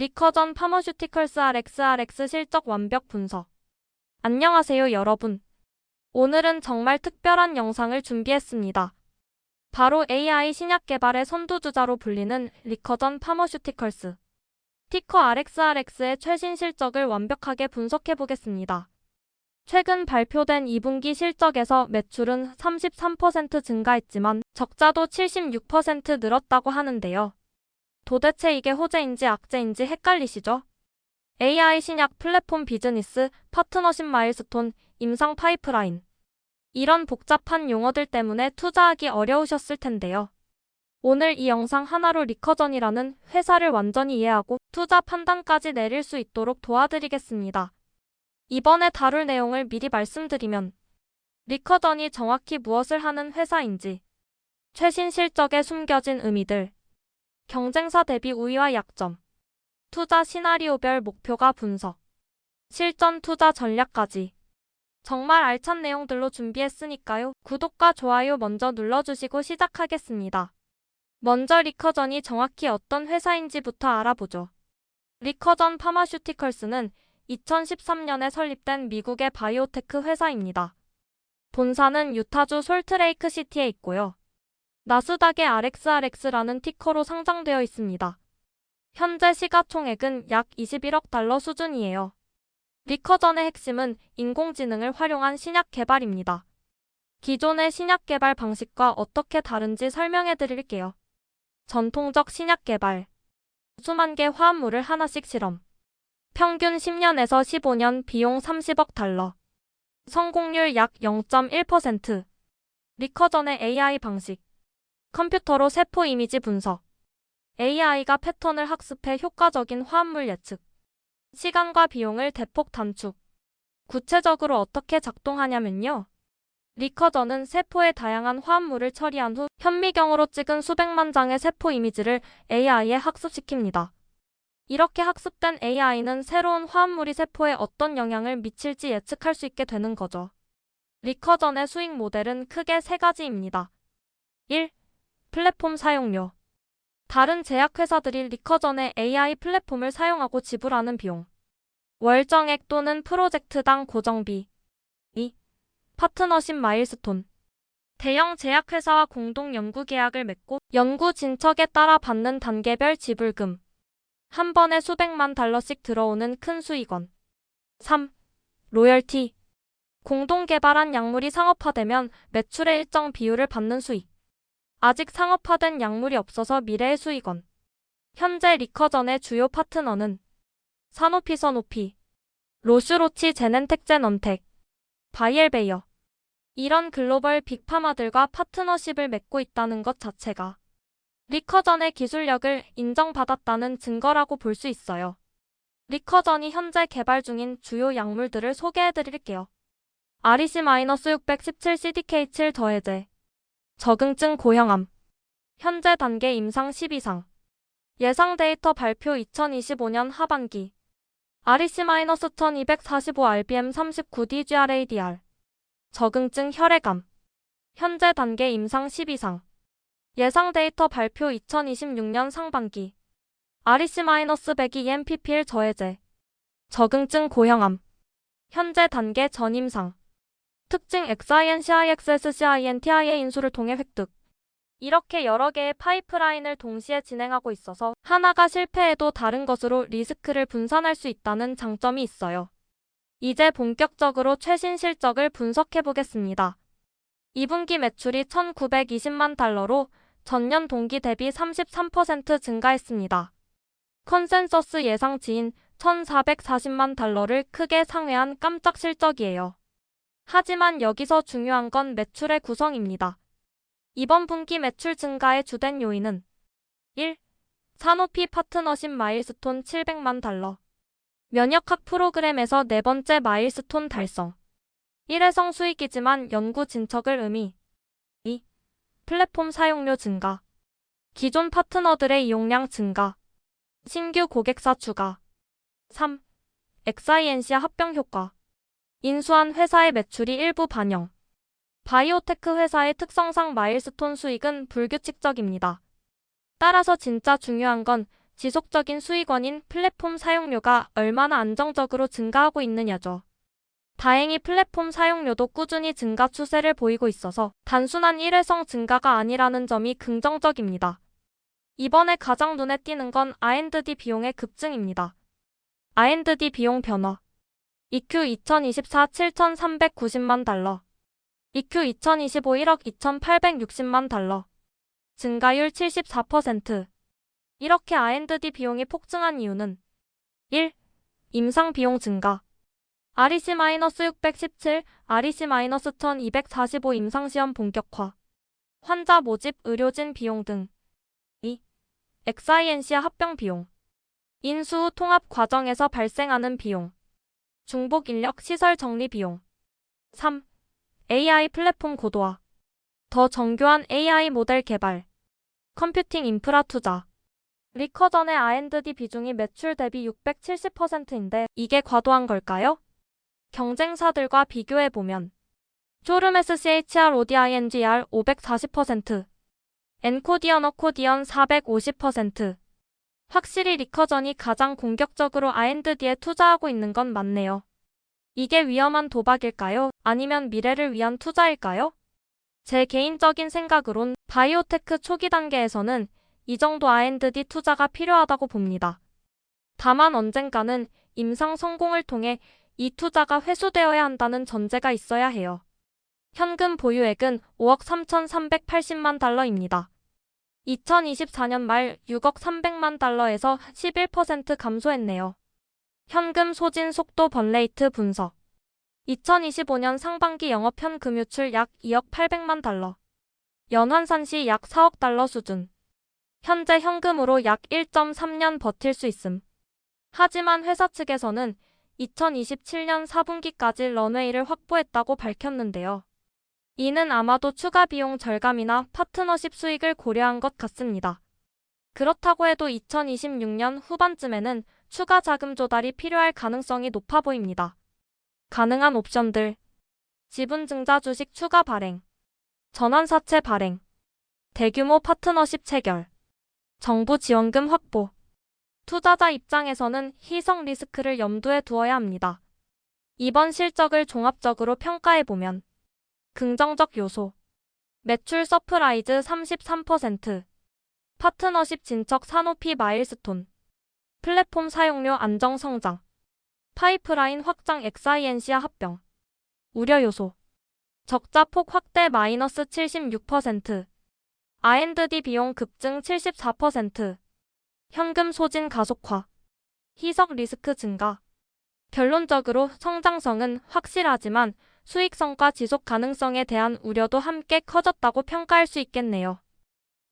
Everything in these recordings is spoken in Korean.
리커전 파머슈티컬스 RXRX 실적 완벽 분석. 안녕하세요, 여러분. 오늘은 정말 특별한 영상을 준비했습니다. 바로 AI 신약 개발의 선두주자로 불리는 리커전 파머슈티컬스. 티커 RXRX의 최신 실적을 완벽하게 분석해 보겠습니다. 최근 발표된 2분기 실적에서 매출은 33% 증가했지만 적자도 76% 늘었다고 하는데요. 도대체 이게 호재인지 악재인지 헷갈리시죠? AI 신약 플랫폼 비즈니스, 파트너십 마일스톤, 임상 파이프라인. 이런 복잡한 용어들 때문에 투자하기 어려우셨을 텐데요. 오늘 이 영상 하나로 리커전이라는 회사를 완전히 이해하고 투자 판단까지 내릴 수 있도록 도와드리겠습니다. 이번에 다룰 내용을 미리 말씀드리면 리커전이 정확히 무엇을 하는 회사인지, 최신 실적에 숨겨진 의미들, 경쟁사 대비 우위와 약점, 투자 시나리오별 목표가 분석, 실전 투자 전략까지 정말 알찬 내용들로 준비했으니까요. 구독과 좋아요 먼저 눌러주시고 시작하겠습니다. 먼저 리커전이 정확히 어떤 회사인지부터 알아보죠. 리커전 파마슈티컬스는 2013년에 설립된 미국의 바이오테크 회사입니다. 본사는 유타주 솔트레이크 시티에 있고요. 나스닥의 RXRX라는 티커로 상장되어 있습니다. 현재 시가총액은 약 21억 달러 수준이에요. 리커전의 핵심은 인공지능을 활용한 신약 개발입니다. 기존의 신약 개발 방식과 어떻게 다른지 설명해 드릴게요. 전통적 신약 개발. 수만 개 화합물을 하나씩 실험. 평균 10년에서 15년 비용 30억 달러. 성공률 약 0.1%. 리커전의 AI 방식. 컴퓨터로 세포 이미지 분석. AI가 패턴을 학습해 효과적인 화합물 예측. 시간과 비용을 대폭 단축. 구체적으로 어떻게 작동하냐면요. 리커전은 세포의 다양한 화합물을 처리한 후 현미경으로 찍은 수백만 장의 세포 이미지를 AI에 학습시킵니다. 이렇게 학습된 AI는 새로운 화합물이 세포에 어떤 영향을 미칠지 예측할 수 있게 되는 거죠. 리커전의 수익 모델은 크게 세 가지입니다. 1. 플랫폼 사용료. 다른 제약회사들이 리커전의 AI 플랫폼을 사용하고 지불하는 비용. 월정액 또는 프로젝트당 고정비. 2. 파트너십 마일스톤. 대형 제약회사와 공동 연구 계약을 맺고 연구 진척에 따라 받는 단계별 지불금. 한 번에 수백만 달러씩 들어오는 큰 수익원. 3. 로열티. 공동 개발한 약물이 상업화되면 매출의 일정 비율을 받는 수익. 아직 상업화된 약물이 없어서 미래의 수익원. 현재 리커전의 주요 파트너는 사노피 서노피, 로슈로치 제넨텍 제넌텍, 바이엘베이어. 이런 글로벌 빅파마들과 파트너십을 맺고 있다는 것 자체가 리커전의 기술력을 인정받았다는 증거라고 볼 수 있어요. 리커전이 현재 개발 중인 주요 약물들을 소개해 드릴게요. REC-617CDK7 더해제 적응증 고형암. 현재 단계 임상 12상. 예상 데이터 발표 2025년 하반기. REC-1245RBM 39DGRADR 적응증 혈액암. 현재 단계 임상 12상. 예상 데이터 발표 2026년 상반기. REC-102MPPL 저해제. 적응증 고형암. 현재 단계 전임상 특징 XINCIXSCINTIA 인수를 통해 획득 이렇게 여러 개의 파이프라인을 동시에 진행하고 있어서 하나가 실패해도 다른 것으로 리스크를 분산할 수 있다는 장점이 있어요. 이제 본격적으로 최신 실적을 분석해 보겠습니다. 2분기 매출이 1,920만 달러로 전년 동기 대비 33% 증가했습니다. 컨센서스 예상치인 1,440만 달러를 크게 상회한 깜짝 실적이에요. 하지만 여기서 중요한 건 매출의 구성입니다. 이번 분기 매출 증가의 주된 요인은 1. 사노피 파트너십 마일스톤 700만 달러 면역학 프로그램에서 네 번째 마일스톤 달성 1회성 수익이지만 연구 진척을 의미 2. 플랫폼 사용료 증가 기존 파트너들의 이용량 증가 신규 고객사 추가 3. XINC와 합병 효과 인수한 회사의 매출이 일부 반영 바이오테크 회사의 특성상 마일스톤 수익은 불규칙적입니다. 따라서 진짜 중요한 건 지속적인 수익원인 플랫폼 사용료가 얼마나 안정적으로 증가하고 있느냐죠. 다행히 플랫폼 사용료도 꾸준히 증가 추세를 보이고 있어서 단순한 일회성 증가가 아니라는 점이 긍정적입니다. 이번에 가장 눈에 띄는 건 R&D 비용의 급증입니다. R&D 비용 변화. EQ 2024 7,390만 달러. EQ 2025 1억 2,860만 달러. 증가율 74%. 이렇게 R&D 비용이 폭증한 이유는 1. 임상 비용 증가. REC-617, REC-1245 임상시험 본격화. 환자 모집, 의료진 비용 등. 2. XINC와 합병 비용. 인수 후 통합 과정에서 발생하는 비용. 중복 인력 시설 정리 비용. 3. AI 플랫폼 고도화. 더 정교한 AI 모델 개발. 컴퓨팅 인프라 투자. 리커전의 R&D 비중이 매출 대비 670%인데 이게 과도한 걸까요? 경쟁사들과 비교해보면 쇼룸 SCHR ODINGR 540%, 엔코디언 어코디언 450%. 확실히 리커전이 가장 공격적으로 R&D에 투자하고 있는 건 맞네요. 이게 위험한 도박일까요? 아니면 미래를 위한 투자일까요? 제 개인적인 생각으론 바이오테크 초기 단계에서는 이 정도 R&D 투자가 필요하다고 봅니다. 다만 언젠가는 임상 성공을 통해 이 투자가 회수되어야 한다는 전제가 있어야 해요. 현금 보유액은 5억 3,380만 달러입니다. 2024년 말 6억 300만 달러에서 11% 감소했네요. 현금 소진 속도 번레이트 분석. 2025년 상반기 영업 현금 유출 약 2억 800만 달러. 연환산 시 약 4억 달러 수준. 현재 현금으로 약 1.3년 버틸 수 있음. 하지만 회사 측에서는 2027년 4분기까지 런웨이를 확보했다고 밝혔는데요. 이는 아마도 추가 비용 절감이나 파트너십 수익을 고려한 것 같습니다. 그렇다고 해도 2026년 후반쯤에는 추가 자금 조달이 필요할 가능성이 높아 보입니다. 가능한 옵션들 지분 증자 주식 추가 발행 전환사채 발행 대규모 파트너십 체결 정부 지원금 확보 투자자 입장에서는 희석 리스크를 염두에 두어야 합니다. 이번 실적을 종합적으로 평가해보면 긍정적 요소. 매출 서프라이즈 33% 파트너십 진척 산호피 마일스톤. 플랫폼 사용료 안정 성장. 파이프라인 확장 XINC와 합병. 우려 요소. 적자 폭 확대 마이너스 76% R&D 비용 급증 74% 현금 소진 가속화. 희석 리스크 증가. 결론적으로 성장성은 확실하지만 수익성과 지속 가능성에 대한 우려도 함께 커졌다고 평가할 수 있겠네요.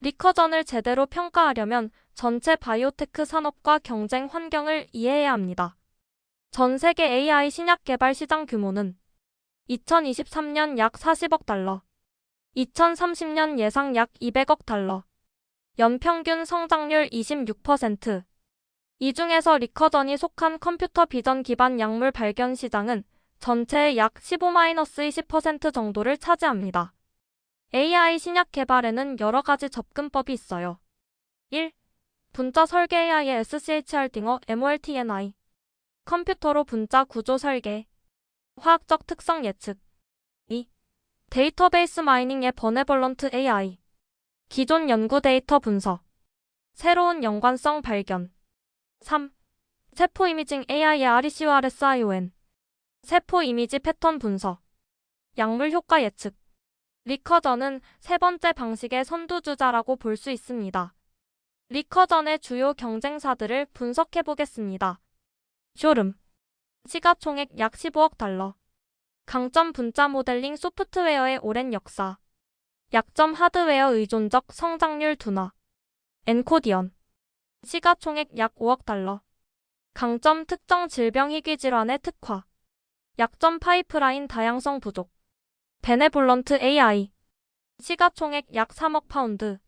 리커전을 제대로 평가하려면 전체 바이오테크 산업과 경쟁 환경을 이해해야 합니다. 전 세계 AI 신약 개발 시장 규모는 2023년 약 40억 달러, 2030년 예상 약 200억 달러, 연평균 성장률 26%. 이 중에서 리커전이 속한 컴퓨터 비전 기반 약물 발견 시장은 전체의 약 15-20% 정도를 차지합니다. AI 신약 개발에는 여러 가지 접근법이 있어요. 1. 분자 설계 AI의 SCHR 딩어 MOLTNI 컴퓨터로 분자 구조 설계 화학적 특성 예측 2. 데이터베이스 마이닝의 버네벌런트 AI 기존 연구 데이터 분석 새로운 연관성 발견 3. 세포 이미징 AI의 RECORSION 세포 이미지 패턴 분석 약물 효과 예측. 리커전은 세 번째 방식의 선두주자라고 볼 수 있습니다. 리커전의 주요 경쟁사들을 분석해 보겠습니다. 쇼름 시가총액 약 15억 달러. 강점 분자 모델링 소프트웨어의 오랜 역사. 약점 하드웨어 의존적 성장률 둔화. 엔코디언. 시가총액 약 5억 달러. 강점 특정 질병 희귀 질환의 특화 약점 파이프라인 다양성 부족. 베네볼런트 AI 시가총액 약 3억 파운드.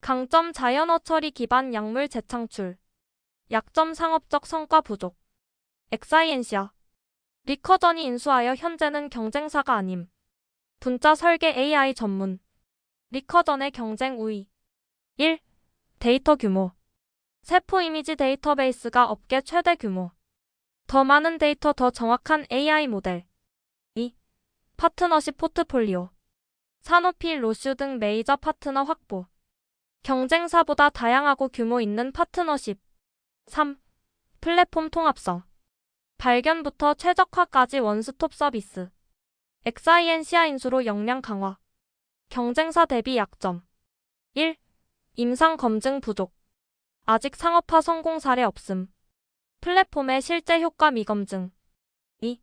강점 자연어 처리 기반 약물 재창출. 약점 상업적 성과 부족. 엑사이엔시아. 리커전이 인수하여 현재는 경쟁사가 아님. 분자 설계 AI 전문. 리커전의 경쟁 우위. 1. 데이터 규모. 세포 이미지 데이터베이스가 업계 최대 규모. 더 많은 데이터 더 정확한 AI 모델. 2. 파트너십 포트폴리오. 산오피, 로슈 등 메이저 파트너 확보. 경쟁사보다 다양하고 규모 있는 파트너십. 3. 플랫폼 통합성. 발견부터 최적화까지 원스톱 서비스. XINCI 인수로 역량 강화. 경쟁사 대비 약점. 1. 임상 검증 부족. 아직 상업화 성공 사례 없음. 플랫폼의 실제 효과 미검증. 2.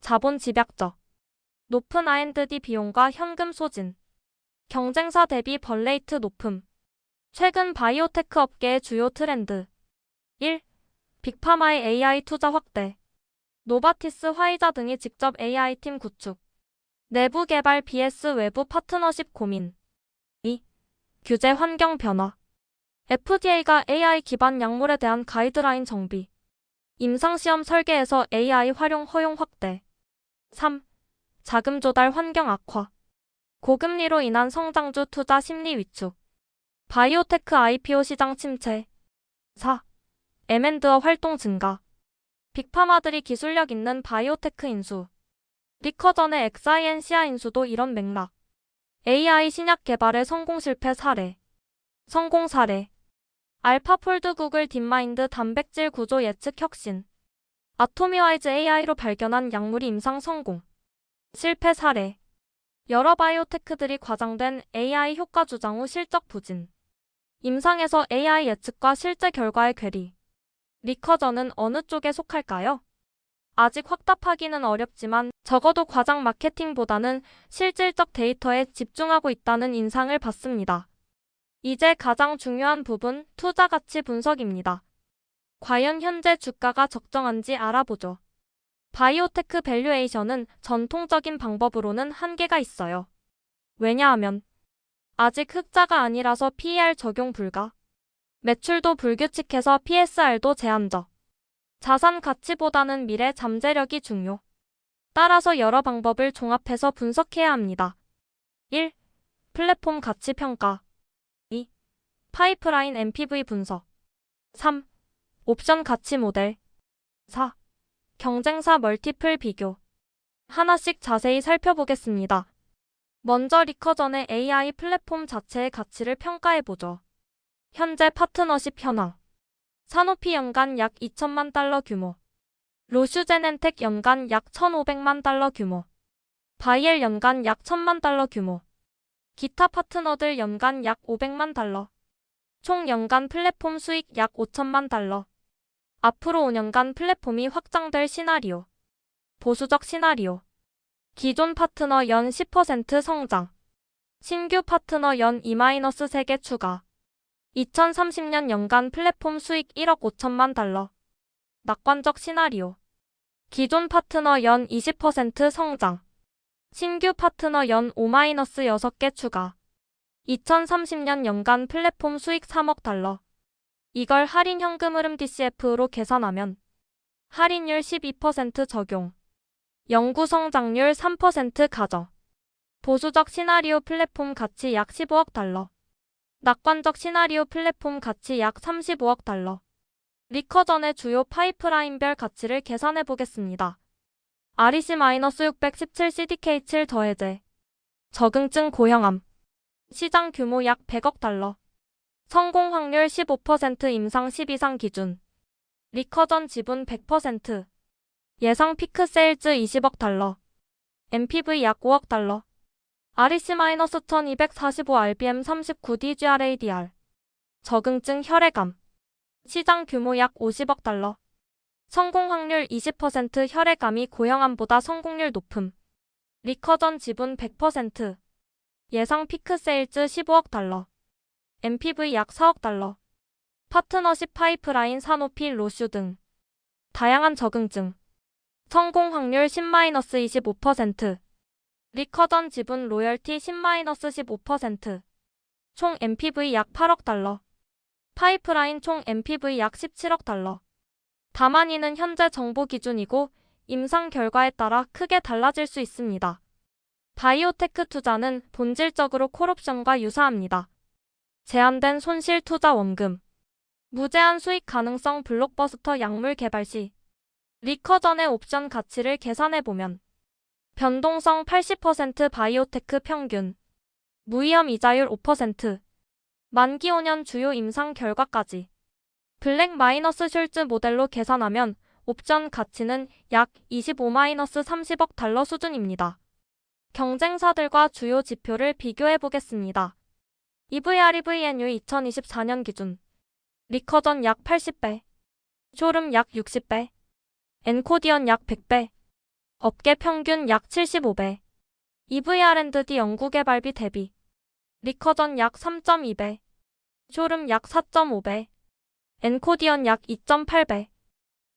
자본 집약적. 높은 R&D 비용과 현금 소진. 경쟁사 대비 벌레이트 높음. 최근 바이오테크 업계의 주요 트렌드. 1. 빅파마의 AI 투자 확대. 노바티스, 화이자 등이 직접 AI팀 구축. 내부 개발 BS 외부 파트너십 고민. 2. 규제 환경 변화. FDA가 AI 기반 약물에 대한 가이드라인 정비. 임상시험 설계에서 AI 활용 허용 확대. 3. 자금 조달 환경 악화. 고금리로 인한 성장주 투자 심리 위축. 바이오테크 IPO 시장 침체. 4. M&A 활동 증가. 빅파마들이 기술력 있는 바이오테크 인수. 리커전의 XINCI 인수도 이런 맥락. AI 신약 개발의 성공 실패 사례. 성공 사례. 알파폴드 구글 딥마인드 단백질 구조 예측 혁신. 아토미와이즈 AI로 발견한 약물이 임상 성공. 실패 사례. 여러 바이오테크들이 과장된 AI 효과 주장 후 실적 부진. 임상에서 AI 예측과 실제 결과의 괴리. 리커전은 어느 쪽에 속할까요? 아직 확답하기는 어렵지만 적어도 과장 마케팅보다는 실질적 데이터에 집중하고 있다는 인상을 받습니다. 이제 가장 중요한 부분 투자 가치 분석입니다. 과연 현재 주가가 적정한지 알아보죠. 바이오테크 밸류에이션은 전통적인 방법으로는 한계가 있어요. 왜냐하면 아직 흑자가 아니라서 PER 적용 불가. 매출도 불규칙해서 PSR도 제한적. 자산 가치보다는 미래 잠재력이 중요. 따라서 여러 방법을 종합해서 분석해야 합니다. 1. 플랫폼 가치 평가. 2. 파이프라인 MPV 분석. 3. 옵션 가치 모델. 4. 경쟁사 멀티플 비교. 하나씩 자세히 살펴보겠습니다. 먼저 리커전의 AI 플랫폼 자체의 가치를 평가해보죠. 현재 파트너십 현황. 사노피 연간 약 2천만 달러 규모. 로슈제넨텍 연간 약 1,500만 달러 규모. 바이엘 연간 약 1,000만 달러 규모. 기타 파트너들 연간 약 500만 달러. 총 연간 플랫폼 수익 약 5천만 달러. 앞으로 5년간 플랫폼이 확장될 시나리오. 보수적 시나리오. 기존 파트너 연 10% 성장. 신규 파트너 연 2-3개 추가. 2030년 연간 플랫폼 수익 1억 5천만 달러. 낙관적 시나리오. 기존 파트너 연 20% 성장. 신규 파트너 연 5-6개 추가. 2030년 연간 플랫폼 수익 3억 달러. 이걸 할인 현금 흐름 DCF로 계산하면 할인율 12% 적용. 영구 성장률 3% 가정. 보수적 시나리오 플랫폼 가치 약 15억 달러. 낙관적 시나리오 플랫폼 가치 약 35억 달러. 리커전의 주요 파이프라인별 가치를 계산해 보겠습니다. REC-617 CDK7 더해제. 적응증 고형암. 시장 규모 약 100억 달러. 성공 확률 15% 임상 10 이상 기준. 리커전 지분 100%. 예상 피크 세일즈 20억 달러. MPV 약 5억 달러. REC-1245RBM 39DGRADR. 적응증 혈액암. 시장 규모 약 50억 달러. 성공 확률 20% 혈액암이 고형암보다 성공률 높음. 리커전 지분 100%. 예상 피크 세일즈 15억 달러. MPV 약 4억 달러. 파트너십 파이프라인 산오피 로슈 등. 다양한 적응증. 성공 확률 10-25%. 리커전 지분 로열티 10-15%. 총 MPV 약 8억 달러. 파이프라인 총 MPV 약 17억 달러. 다만 이는 현재 정보 기준이고 임상 결과에 따라 크게 달라질 수 있습니다. 바이오테크 투자는 본질적으로 콜옵션과 유사합니다. 제한된 손실 투자 원금. 무제한 수익 가능성 블록버스터 약물 개발 시 리커전의 옵션 가치를 계산해보면 변동성 80% 바이오테크 평균 무위험 이자율 5% 만기 5년 주요 임상 결과까지 블랙 마이너스 슐즈 모델로 계산하면 옵션 가치는 약 25-30억 달러 수준입니다. 경쟁사들과 주요 지표를 비교해 보겠습니다. EVR EVNU 2024년 기준. 리커전 약 80배, 쇼름 약 60배, 엔코디언 약 100배, 업계 평균 약 75배, EVR&D 연구개발비 대비. 리커전 약 3.2배, 쇼름 약 4.5배, 엔코디언 약 2.8배.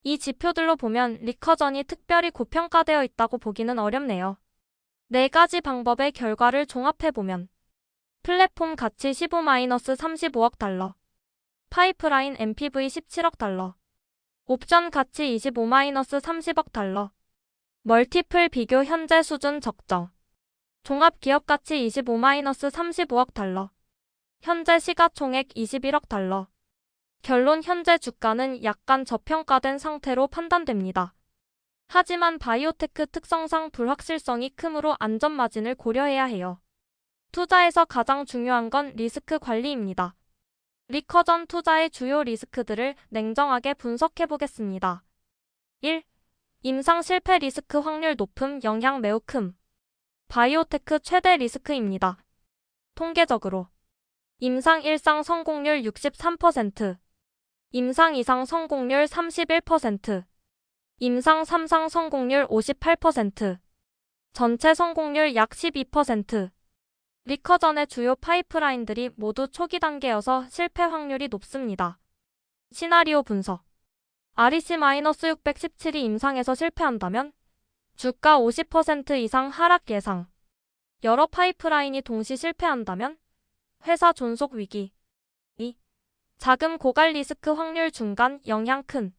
이 지표들로 보면 리커전이 특별히 고평가되어 있다고 보기는 어렵네요. 네 가지 방법의 결과를 종합해보면 플랫폼 가치 15-35억 달러, 파이프라인 MPV 17억 달러, 옵션 가치 25-30억 달러, 멀티플 비교 현재 수준 적정, 종합 기업 가치 25-35억 달러, 현재 시가총액 21억 달러. 결론 현재 주가는 약간 저평가된 상태로 판단됩니다. 하지만 바이오테크 특성상 불확실성이 크므로 안전 마진을 고려해야 해요. 투자에서 가장 중요한 건 리스크 관리입니다. 리커전 투자의 주요 리스크들을 냉정하게 분석해 보겠습니다. 1. 임상 실패 리스크 확률 높음 영향 매우 큼. 바이오테크 최대 리스크입니다. 통계적으로 임상 1상 성공률 63%, 임상 2상 성공률 31%, 임상 3상 성공률 58%, 전체 성공률 약 12%. 리커전의 주요 파이프라인들이 모두 초기 단계여서 실패 확률이 높습니다. 시나리오 분석 REC-617이 임상에서 실패한다면 주가 50% 이상 하락 예상 여러 파이프라인이 동시 실패한다면 회사 존속 위기 2. 자금 고갈 리스크 확률 중간 영향 큰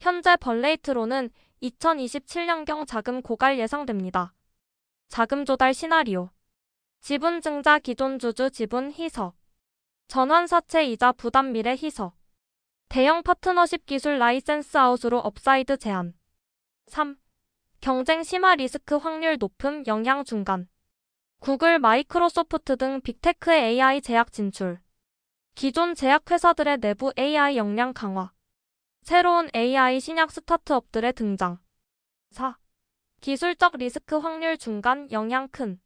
현재 벌레이트로는 2027년경 자금 고갈 예상됩니다. 자금 조달 시나리오. 지분 증자 기존 주주 지분 희석. 전환사채 이자 부담 미래 희석. 대형 파트너십 기술 라이센스 아웃으로 업사이드 제한. 3. 경쟁 심화 리스크 확률 높음 영향 중간. 구글, 마이크로소프트 등 빅테크의 AI 제약 진출. 기존 제약회사들의 내부 AI 역량 강화 새로운 AI 신약 스타트업들의 등장. 4. 기술적 리스크 확률 중간 영향 큰.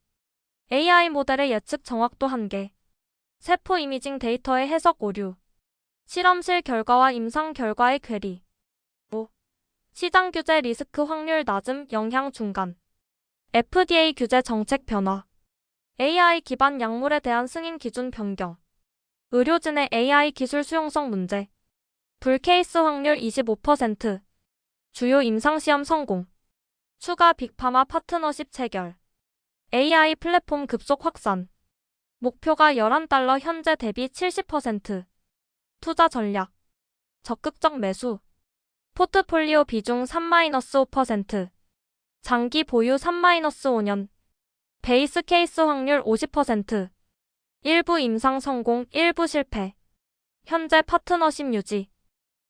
AI 모델의 예측 정확도 한계. 세포 이미징 데이터의 해석 오류. 실험실 결과와 임상 결과의 괴리. 5. 시장 규제 리스크 확률 낮음 영향 중간. FDA 규제 정책 변화. AI 기반 약물에 대한 승인 기준 변경. 의료진의 AI 기술 수용성 문제 불케이스 확률 25% 주요 임상시험 성공 추가 빅파마 파트너십 체결 AI 플랫폼 급속 확산. 목표가 11달러 현재 대비 70%. 투자 전략. 적극적 매수. 포트폴리오 비중 3-5%. 장기 보유 3-5년. 베이스 케이스 확률 50%. 일부 임상 성공, 일부 실패. 현재 파트너십 유지.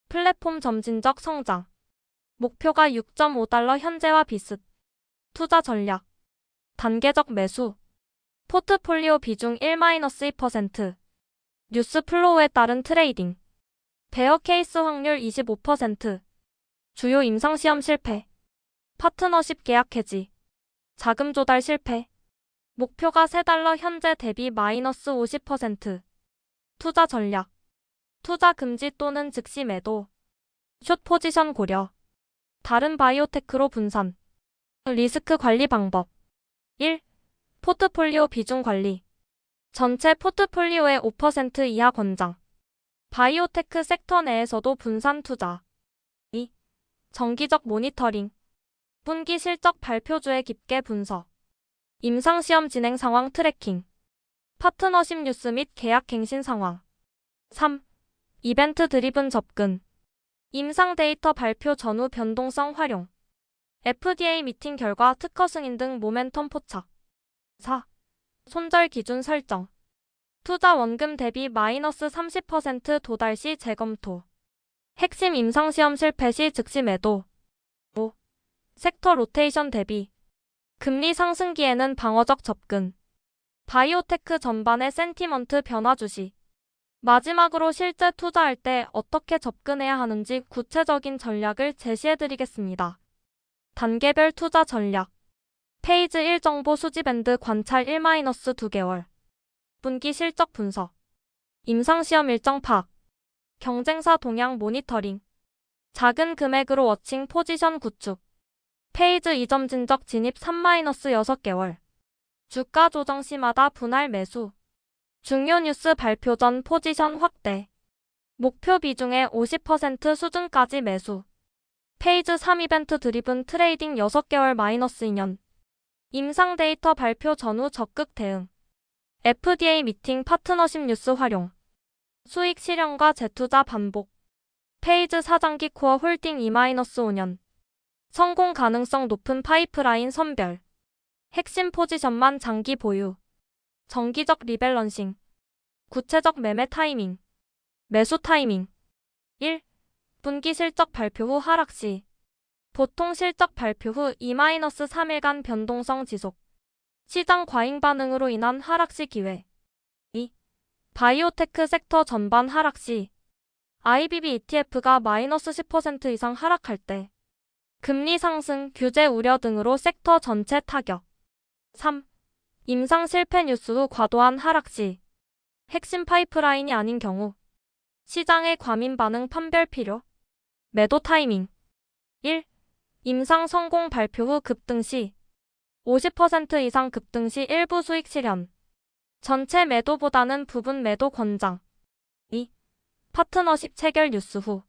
플랫폼 점진적 성장. 목표가 6.5달러 현재와 비슷. 투자 전략. 단계적 매수. 포트폴리오 비중 1-2%. 뉴스 플로우에 따른 트레이딩. 베어 케이스 확률 25%. 주요 임상시험 실패. 파트너십 계약 해지. 자금 조달 실패. 목표가 3달러 현재 대비 마이너스 50%. 투자 전략. 투자 금지 또는 즉시 매도. 숏 포지션 고려. 다른 바이오테크로 분산. 리스크 관리 방법. 1. 포트폴리오 비중 관리. 전체 포트폴리오의 5% 이하 권장. 바이오테크 섹터 내에서도 분산 투자. 2. 정기적 모니터링. 분기 실적 발표주의 깊게 분석. 임상시험 진행 상황 트래킹. 파트너십 뉴스 및 계약 갱신 상황. 3. 이벤트 드리븐 접근. 임상 데이터 발표 전후 변동성 활용. FDA 미팅 결과 특허 승인 등 모멘텀 포착. 4. 손절 기준 설정. 투자 원금 대비 마이너스 30% 도달 시 재검토. 핵심 임상시험 실패 시 즉시 매도. 5. 섹터 로테이션 대비. 금리 상승기에는 방어적 접근. 바이오테크 전반의 센티먼트 변화 주시. 마지막으로 실제 투자할 때 어떻게 접근해야 하는지 구체적인 전략을 제시해 드리겠습니다. 단계별 투자 전략. 페이지 1 정보 수지 밴드 관찰 1-2개월. 분기 실적 분석. 임상시험 일정 파악. 경쟁사 동향 모니터링. 작은 금액으로 워칭 포지션 구축. 페이즈 2점 진적 진입 3-6개월. 주가 조정 시마다 분할 매수. 중요 뉴스 발표 전 포지션 확대. 목표 비중의 50% 수준까지 매수. 페이즈 3 이벤트 드리븐 트레이딩 6개월 마이너스 2년. 임상 데이터 발표 전후 적극 대응. FDA 미팅 파트너십 뉴스 활용. 수익 실현과 재투자 반복. 페이즈 4장기 코어 홀딩 2-5년. 성공 가능성 높은 파이프라인 선별. 핵심 포지션만 장기 보유. 정기적 리밸런싱. 구체적 매매 타이밍. 매수 타이밍. 1. 분기 실적 발표 후 하락 시. 보통 실적 발표 후 2-3일간 변동성 지속. 시장 과잉 반응으로 인한 하락 시 기회. 2. 바이오테크 섹터 전반 하락 시. IBB ETF가 마이너스 10% 이상 하락할 때. 금리 상승, 규제 우려 등으로 섹터 전체 타격. 3. 임상 실패 뉴스 후 과도한 하락 시. 핵심 파이프라인이 아닌 경우. 시장의 과민 반응 판별 필요. 매도 타이밍. 1. 임상 성공 발표 후 급등 시. 50% 이상 급등 시 일부 수익 실현. 전체 매도보다는 부분 매도 권장. 2. 파트너십 체결 뉴스 후.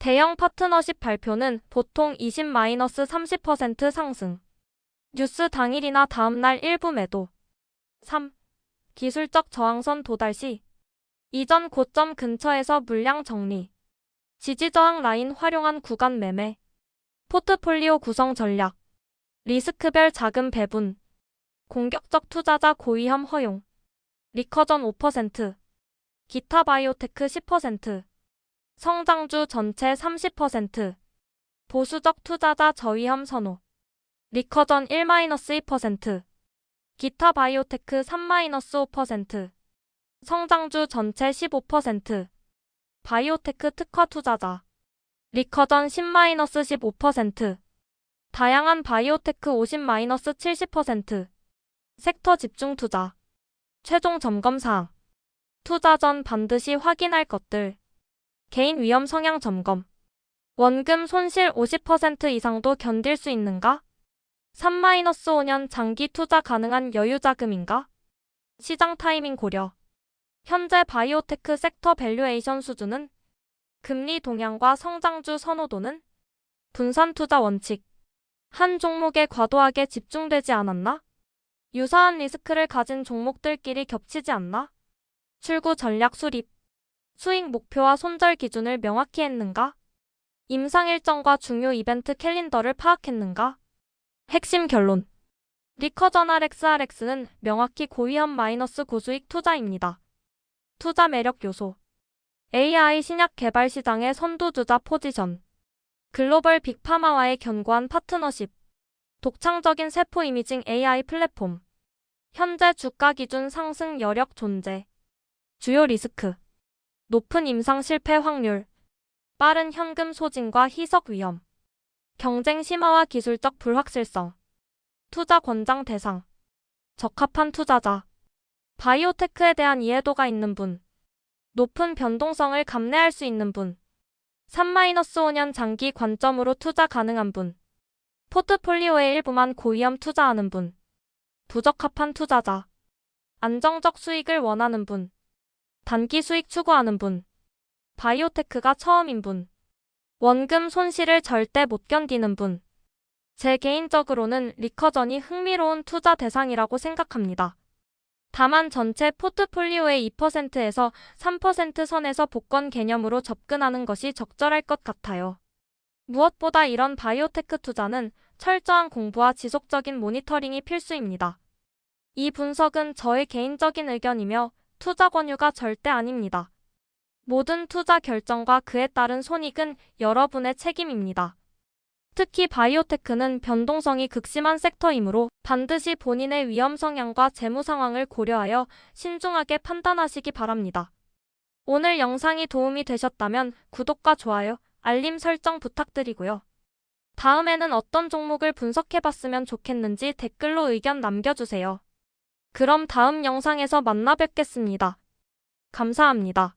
대형 파트너십 발표는 보통 20-30% 상승. 뉴스 당일이나 다음날 일부 매도. 3. 기술적 저항선 도달 시. 이전 고점 근처에서 물량 정리. 지지저항 라인 활용한 구간 매매. 포트폴리오 구성 전략. 리스크별 자금 배분. 공격적 투자자 고위험 허용. 리커전 5%. 기타 바이오테크 10%. 성장주 전체 30%. 보수적 투자자 저위험 선호. 리커전 1-2%. 기타 바이오테크 3-5%. 성장주 전체 15%. 바이오테크 특화 투자자. 리커전 10-15%. 다양한 바이오테크 50-70%. 섹터 집중 투자. 최종 점검 사항. 투자 전 반드시 확인할 것들. 개인 위험 성향 점검. 원금 손실 50% 이상도 견딜 수 있는가? 3-5년 장기 투자 가능한 여유 자금인가? 시장 타이밍 고려. 현재 바이오테크 섹터 밸류에이션 수준은 금리 동향과 성장주 선호도는 분산 투자 원칙. 한 종목에 과도하게 집중되지 않았나? 유사한 리스크를 가진 종목들끼리 겹치지 않나? 출구 전략 수립. 수익 목표와 손절 기준을 명확히 했는가? 임상 일정과 중요 이벤트 캘린더를 파악했는가? 핵심 결론. 리커전 RXRX는 명확히 고위험 마이너스 고수익 투자입니다. 투자 매력 요소. AI 신약 개발 시장의 선두주자 포지션. 글로벌 빅파마와의 견고한 파트너십. 독창적인 세포 이미징 AI 플랫폼. 현재 주가 기준 상승 여력 존재. 주요 리스크. 높은 임상 실패 확률. 빠른 현금 소진과 희석 위험. 경쟁 심화와 기술적 불확실성. 투자 권장 대상. 적합한 투자자. 바이오테크에 대한 이해도가 있는 분. 높은 변동성을 감내할 수 있는 분. 3-5년 장기 관점으로 투자 가능한 분. 포트폴리오의 일부만 고위험 투자하는 분. 부적합한 투자자. 안정적 수익을 원하는 분. 단기 수익 추구하는 분. 바이오테크가 처음인 분. 원금 손실을 절대 못 견디는 분. 제 개인적으로는 리커전이 흥미로운 투자 대상이라고 생각합니다. 다만 전체 포트폴리오의 2%에서 3% 선에서 복권 개념으로 접근하는 것이 적절할 것 같아요. 무엇보다 이런 바이오테크 투자는 철저한 공부와 지속적인 모니터링이 필수입니다. 이 분석은 저의 개인적인 의견이며 투자 권유가 절대 아닙니다. 모든 투자 결정과 그에 따른 손익은 여러분의 책임입니다. 특히 바이오테크는 변동성이 극심한 섹터이므로 반드시 본인의 위험 성향과 재무 상황을 고려하여 신중하게 판단하시기 바랍니다. 오늘 영상이 도움이 되셨다면 구독과 좋아요, 알림 설정 부탁드리고요. 다음에는 어떤 종목을 분석해봤으면 좋겠는지 댓글로 의견 남겨주세요. 그럼 다음 영상에서 만나 뵙겠습니다. 감사합니다.